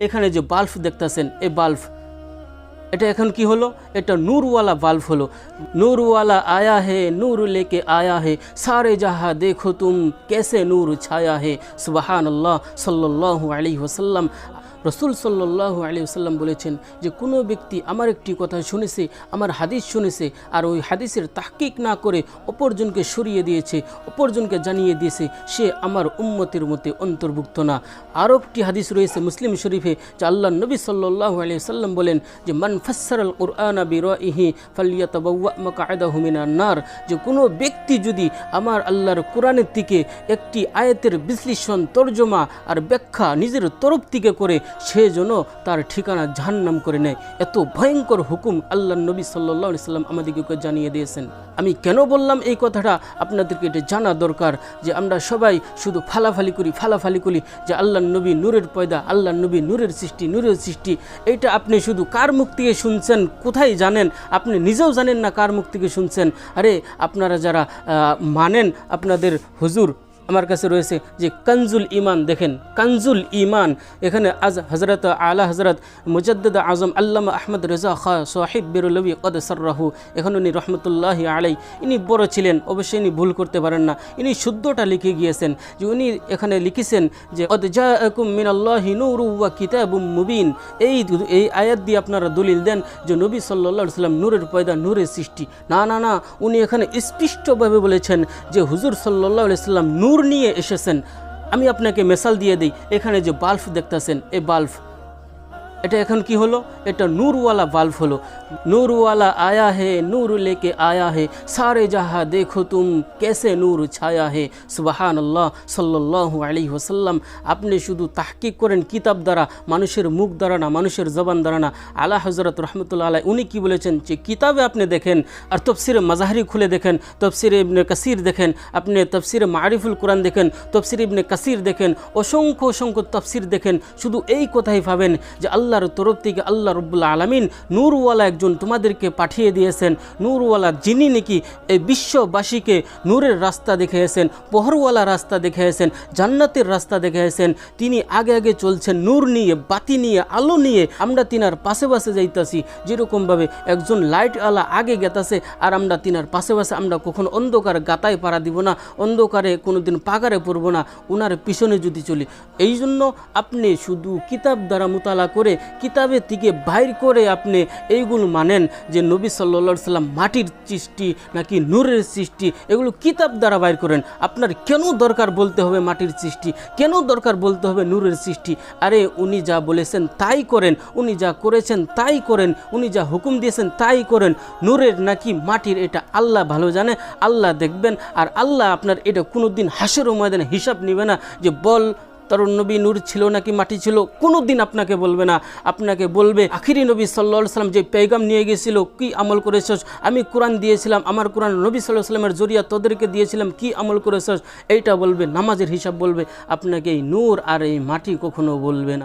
এখানে যে বাল্ব দেখতেছেন, এই বাল্ব এটা এখন কি হলো? এটা নূরওয়ালা বাল্ব হলো। নূরওয়ালা আয়া হে, নূর লেকে আয়া হে, সারে জাহা দেখো তুম, কেসে নূর ছায়া হে। সুবাহান আল্লাহ সাল্লাহ আলী ওসাল্লাম রসুল সাল্লাহ আলী ওসাল্লাম বলেছেন যে কোনো ব্যক্তি আমার একটি কথা শুনেছে, আমার হাদিস শুনেছে আর ওই হাদিসের তাহকিক না করে অপরজনকে সরিয়ে দিয়েছে, অপরজনকে জানিয়ে দিয়েছে, সে আমার উম্মতের মতে অন্তর্ভুক্ত না। আরও একটি হাদিস রয়েছে মুসলিম শরীফে যে আল্লাহ নবী সাল্লাহ আলী সাল্লাম বলেন যে, মান ফাসার আল কোরআন বিরহি ফালিয়াতবাউমা হুমিনা নার। যে কোনো ব্যক্তি যদি আমার আল্লাহর কোরআনের দিকে একটি আয়াতের বিশ্লেষণ, তর্জমা আর ব্যাখ্যা নিজের তরফ থেকে করে সে যেন তার ঠিকানা জাহান্নাম করে নেয়। এত ভয়ঙ্কর হুকুম আল্লাহ নবী সাল্লাহ সাল্লাম আমাদেরকে জানিয়ে দিয়েছেন। আমি কেন বললাম এই কথাটা? আপনাদেরকে এটা জানা দরকার যে আমরা সবাই শুধু ফালাফালি করি ফালাফালি করি যে আল্লাহ নবী নূরের পয়দা আল্লাহ নবী নূরের সৃষ্টি নূরের সৃষ্টি। এইটা আপনি শুধু কার মুখ থেকে শুনছেন? কোথায় জানেন? আপনি নিজেও জানেন না কার মুখ থেকে শুনছেন? আরে, আপনারা যারা মানেন আপনাদের হুজুর আমার কাছে রয়েছে যে কানজুল ইমান দেখেন, কানজুল ইমান এখানে আজ হজরত আলা হজরত মুজদ্দদ আজম আল্লামা আহমদ রেজা খা সোহাইব বেরুলবি কদ সর্রাহু, এখন উনি রহমতুল্লাহ আলাই, ইনি বড় ছিলেন, অবশ্যই ইনি ভুল করতে পারেন না। ইনি শুদ্ধটা লিখে গিয়েছেন যে উনি এখানে লিখেছেন যে, কদ জাকুম মিনাল্লাহি নূরু ওয়া কিতাবুম মুবিন। এই এই আয়াত দিয়ে আপনারা দলিল দেন যে নবী আলাইহি সাল্লাম নূরের পয়দা, নূরের সৃষ্টি। না না না, উনি এখানে স্পষ্টভাবে বলেছেন যে হুজুর আলাইহি সাল্লাম নূর নিয়ে এসেছেন। আমি আপনাকে মেসাল দিয়ে দিই এখানে যে বাল্ব দেখতেছেন এ বাল্ব এটা এখন কি হলো? এটা নূরওয়ালা বাল্ব হলো। নূরওয়ালা আয়া হে, নূর লেকে আয়া হে। সারে জাহা দেখো তুম, কেসে নূর ছায়া হে। সুবাহান আল্লাহ সাল্লাহ আলী ওসাল্লাম আপনি শুধু তাহকিক করেন কিতাব দ্বারা, মানুষের মুখ দ্বারা না, মানুষের জবান দ্বারা না। আলা হজরত রহমতুল্লাহ আলাই উনি কি বলেছেন? যে কিতাবে আপনি দেখেন আর তফসিরে মাজাহারি খুলে দেখেন, তফসিরে ইবনে কাসির দেখেন, আপনি তফসিরে মারিফুল কোরআন দেখেন, তফসির ইবনে কাসির দেখেন, অসংখ্য অসংখ্য তফসির দেখেন। শুধু এই কথাই ভাবেন যে আল্লাহর তরফ থেকে আল্লাহ রব্বুল্লা আলমিন নূরওয়ালা একজন তোমাদেরকে পাঠিয়ে দিয়েছেন। নূরওয়ালা যিনি নাকি এই বিশ্ববাসীকে নূরের রাস্তা দেখিয়েছেন, পহরওয়ালা রাস্তা দেখিয়েছেন, জান্নাতের রাস্তা দেখিয়েছেন, তিনি আগে আগে চলছেন নূর নিয়ে, বাতি নিয়ে, আলো নিয়ে। আমরা তিনার পাশে পাশে যাইতাছি, যেরকমভাবে একজন লাইটওয়ালা আগে গেতাছে, আর আমরা তিনার পাশে পাশে আমরা কখনো অন্ধকার গাতায় পাড়া দিব না, অন্ধকারে কোনোদিন পাগারে পড়ব না ওনার পিছনে যদি চলি। এই জন্য আপনি শুধু কিতাব দ্বারা মোতালা করে কিতাবের থেকে বাইর করে আপনি এইগুলো মানেন যে নবী সাল্লা সাল্লাম মাটির সৃষ্টি নাকি নূরের সৃষ্টি, এগুলো কিতাব দ্বারা বাইর করেন। আপনার কেন দরকার বলতে হবে মাটির সৃষ্টি? কেন দরকার বলতে হবে নূরের সৃষ্টি? আরে উনি যা বলেছেন তাই করেন, উনি যা করেছেন তাই করেন, উনি যা হুকুম দিয়েছেন তাই করেন। নূরের নাকি মাটির এটা আল্লাহ ভালো জানে, আল্লাহ দেখবেন, আর আল্লাহ আপনার এটা কোনো দিন হাসের ময়দানে হিসাব নেবে না যে বল তরুণ নবী নূর ছিল নাকি মাটি ছিল কোনো দিন আপনাকে বলবে না। আপনাকে বলবে, আখিরি নবী সাল্লা সাল্লাম যে পেগাম নিয়ে গেছিল কি আমল করেছস? আমি কোরআন দিয়েছিলাম, আমার কোরআন নবী সাল্লাহ সাল্লামের জরিয়া তোদেরকে দিয়েছিলাম, কি আমল করেছস? এইটা বলবে, নামাজের হিসাব বলবে। আপনাকে এই নূর আর এই মাটি কখনো বলবে না।